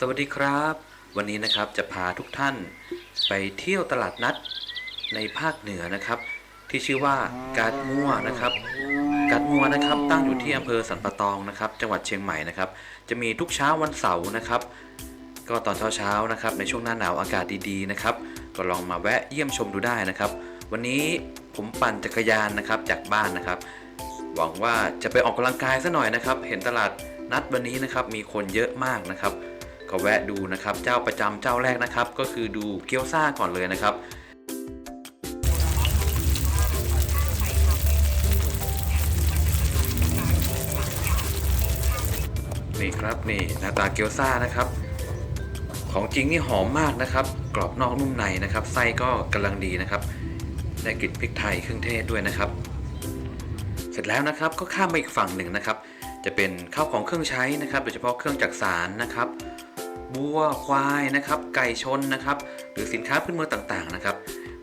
สวัสดีครับ วันนี้นะครับจะพาทุกท่านไปเที่ยวตลาดนัดในภาคเหนือนะครับ ที่ชื่อว่ากาดงัวนะครับ กาดงัวนะครับตั้งอยู่ที่อำเภอสันปะตองนะครับ จังหวัดเชียงใหม่นะครับ จะมีทุกเช้าวันเสาร์นะครับ ก็ตอนเช้าๆนะครับ ในช่วงหน้าหนาวอากาศดีๆนะครับ ก็ลองมาแวะเยี่ยมชมดูได้นะครับ วันนี้ผมปั่นจักรยานนะครับจากบ้านนะครับ หวังว่าจะไปออกกำลังกายซะหน่อยนะครับ เห็นตลาดนัดวันนี้นะครับมีคนเยอะมากนะครับ ก็แวะดูนะครับเจ้าประจำเจ้าแรกนะครับ ก็คือดูเกี๊ยวซ่าก่อนเลยนะครับนี่ครับนี่หน้าตาเกี๊ยวซ่านะครับ ของจริงนี่หอมมากนะครับ กรอบนอกนุ่มในนะครับไส้ก็กำลังดีนะครับ ได้กลิ่นพริกไทยเครื่องเทศด้วยนะครับ เสร็จแล้วนะครับก็ข้ามมาอีกฝั่งหนึ่งนะครับ จะเป็นข้าวของเครื่องใช้นะครับ โดยเฉพาะเครื่องจักสารนะครับ บัวควายนะครับ ไก่ชนนะครับ หรือสินค้าพื้นเมืองต่างๆนะครับ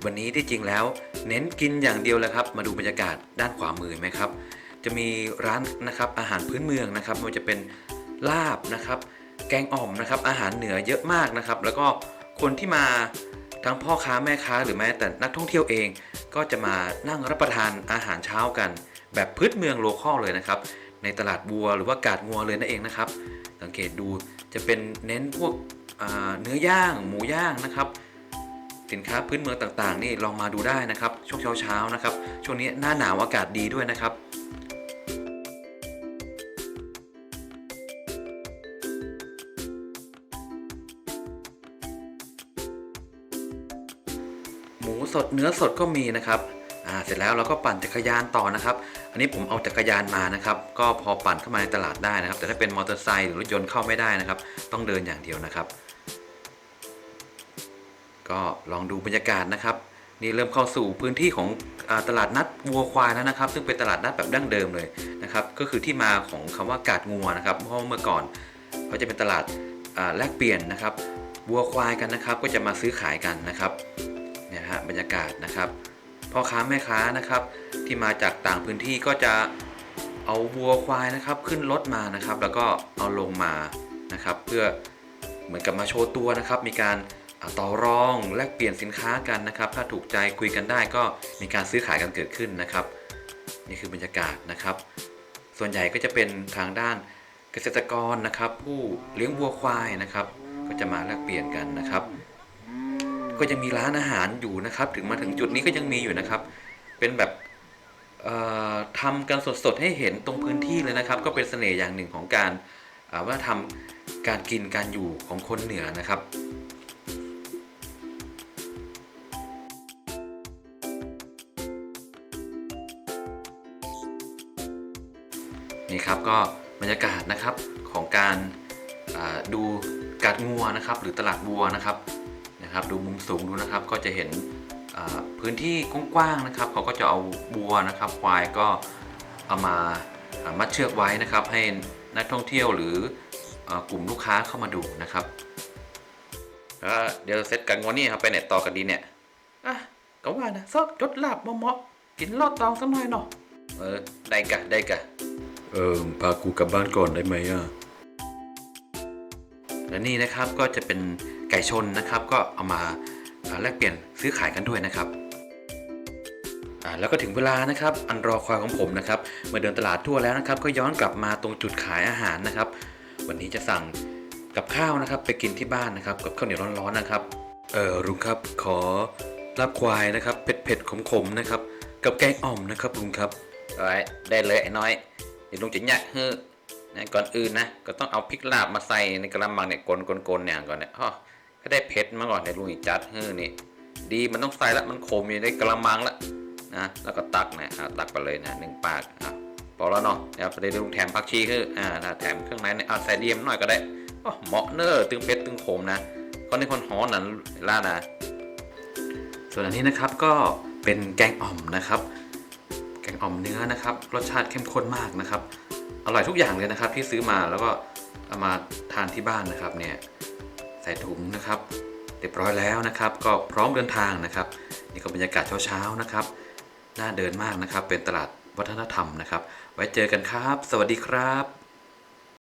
วันนี้ที่จริงแล้ว เน้นกินอย่างเดียวเลยครับ มาดูบรรยากาศด้านขวามือไหมครับ จะมีร้านนะครับอาหารพื้นเมืองนะครับไม่ว่าจะเป็นลาบนะครับ แกงอ่อมนะครับ อาหารเหนือเยอะมากนะครับ แล้วก็คนที่มาทั้งพ่อค้าแม่ค้าหรือแม้แต่นักท่องเที่ยวเอง ก็จะมานั่งรับประทานอาหารเช้ากัน แบบพื้นเมืองโลคอลเลยนะครับ ในตลาดบัวหรือว่ากาดงัวเลยนั่นเองนะครับ สังเกตดูจะเป็นเน้นพวกเนื้อย่างหมูย่างนะครับ สินค้าพื้นเมืองต่างๆ นี่ลองมาดูได้นะครับช่วงเช้าๆนะครับช่วงนี้หน้าหนาวอากาศดีด้วยนะครับหมูสดเนื้อสดก็มีนะครับ อ่าเสร็จแล้วเราก็ปั่นจักรยานต่อนะครับ อันนี้ผมเอาจักรยานมานะครับ ก็พอปั่นเข้ามาในตลาดได้นะครับ แต่ถ้าเป็นมอเตอร์ไซค์หรือรถยนต์เข้าไม่ได้นะครับ ต้องเดินอย่างเดียวนะครับ ก็ลองดูบรรยากาศนะครับ นี่เริ่มเข้าสู่พื้นที่ของอตลาดนัดวัวควายแล้วนะครับ ซึ่งเป็นตลาดนัดแบบดั้งเดิมเลยนะครับ ก็คือที่มาของคำว่ากาดงัวนะครับ เพราะเมื่อก่อนเขาจะเป็นตลาดแลกเปลี่ยนนะครับวัวควายกันนะครับ ก็จะมาซื้อขายกันนะครับเนี่ยฮะบรรยากาศนะครับ พ่อค้าแม่ค้านะครับ ที่มาจากต่างพื้นที่ก็จะเอาวัวควายนะครับ ขึ้นรถมานะครับ แล้วก็เอาลงมานะครับ เพื่อเหมือนกับมาโชว์ตัวนะครับ มีการต่อรองแลกเปลี่ยนสินค้ากันนะครับ ถ้าถูกใจคุยกันได้ก็มีการซื้อขายกันเกิดขึ้นนะครับ นี่คือบรรยากาศนะครับ ส่วนใหญ่ก็จะเป็นทางด้านเกษตรกรนะครับ ผู้เลี้ยงวัวควายนะครับ ก็จะมาแลกเปลี่ยนกันนะครับ ก็ยังมีร้านอาหารอยู่นะครับ ถึงมาถึงจุดนี้ก็ยังมีอยู่นะครับ เป็นแบบเอ่อทำกันสดๆให้เห็นตรงพื้นที่เลยนะครับ ก็เป็นเสน่ห์อย่างหนึ่งของการอ่าว่าทำการกินการอยู่ของคนเหนือนะครับนี่ครับก็บรรยากาศนะครับของการดูกาดงัวนะครับ หรือตลาดวัวนะครับ นะครับ ดูมุมสูงดูนะครับ ก็จะเห็นอ่าพื้นที่กว้างๆนะครับ เขาก็จะเอาบัวนะครับควายก็เอามาอ่ามัดเชือกไว้นะครับ ให้นักท่องเที่ยวหรืออ่ากลุ่มลูกค้าเข้ามาดูนะครับแล้วเดี๋ยวเซตกันวันนี้ครับไปไหนต่อกันดีเนี่ยอะก็ว่านะซอกจดลาบเหมาะๆกินลอดตองสักหน่อยเนาะเออได้กะได้กะเออพากูกลับบ้านก่อนได้ไหมอะและนี่นะครับก็จะเป็น ไก่ชนนะครับก็เอามาแลกเปลี่ยนซื้อขายกันด้วยนะครับแล้วก็ถึงเวลานะครับอันรอคอยของผมนะครับเมื่อเดินตลาดทั่วแล้วนะครับ ก็ย้อนกลับมาตรงจุดขายอาหารนะครับ วันนี้จะสั่งกับข้าวนะครับ ไปกินที่บ้านนะครับ กับข้าวเหนียวร้อนๆนะครับเออลุงครับขอลาบควายนะครับเผ็ดๆขมๆนะครับ กับแกงอ่อมนะครับลุงครับได้เลยไอ้น้อยเดี๋ยวลุงจะยักเฮ้อนะก่อนอื่นนะก็ต้องเอาพริกลาบมาใส่ในกระมังเนี่ยกลนกลๆเนี่ยก่อนเนี่ยอ้อ ก็ได้เผ็ดมาก่อนเดี๋ยวลุงจะจัดเฮ้อนี่ดีมันต้องใส่ละมันขมอยู่ในกระมังละนะแล้วก็ตักนะอ่าตักไปเลยนะหนึ่งปากอะพอแล้วเนาะเดี๋ยวเดี๋ยวลุงแถมผักชีคืออ่าแถมเครื่องในเนี่ยเอาใส่เดียมหน่อยก็ได้เหมาะเนอะตึงเผ็ดตึงขมนะคนในคนหอนั้นล่านะส่วนอันนี้นะครับก็เป็นแกงอ่อมนะครับ แกงอ่อมเนื้อนะครับ รสชาติเข้มข้นมากนะครับ อร่อยทุกอย่างเลยนะครับที่ซื้อมาแล้วก็เอามาทานที่บ้านนะครับเนี่ย ใส่ถุงนะครับเรียบร้อยแล้วนะครับ ก็พร้อมเดินทางนะครับ นี่ก็บรรยากาศเช้าๆนะครับน่าเดินมากนะครับ เป็นตลาดวัฒนธรรมนะครับ ไว้เจอกันครับ สวัสดีครับ